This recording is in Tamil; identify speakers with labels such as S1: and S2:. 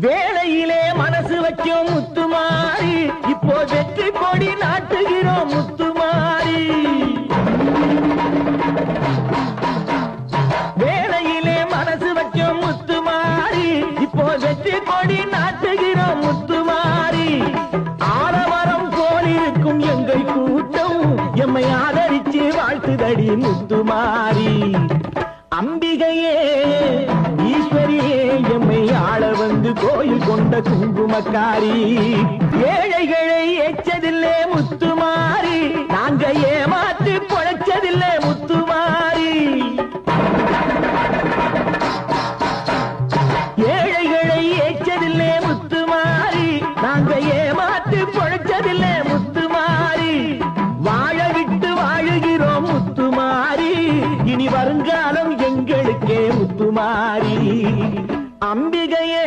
S1: வேலையிலே மனசு வைக்கும் முத்துமாரி. இப்போ வெற்றி கொடி நாட்டுகிறோம் முத்துமாரி. வேலையிலே மனசு வைக்கும் முத்துமாரி. இப்போ வெற்றி கொடி நாட்டுகிறோம் முத்துமாரி. ஆலமரம் போலிருக்கும் எங்கள் கூட்டம். எம்மை ஆதரிச்சு வாழ்த்துதடி முத்துமாரி. அம்பிகையே கொண்ட குங்குமக்காரி. ஏழைகளை எச்சதில்லே முத்துமாரி நாங்க ஏமாத்தி பொழைச்சதில்லே முத்துமாரி ஏழைகளை எச்சதில்லே முத்துமாரி நாங்க ஏமாத்தி பொழைச்சதில்லே முத்துமாரி வாழ விட்டு வாழுகிறோம் முத்துமாரி இனி வருங்காலம் எங்களுக்கே முத்துமாரி அம்பிகையே.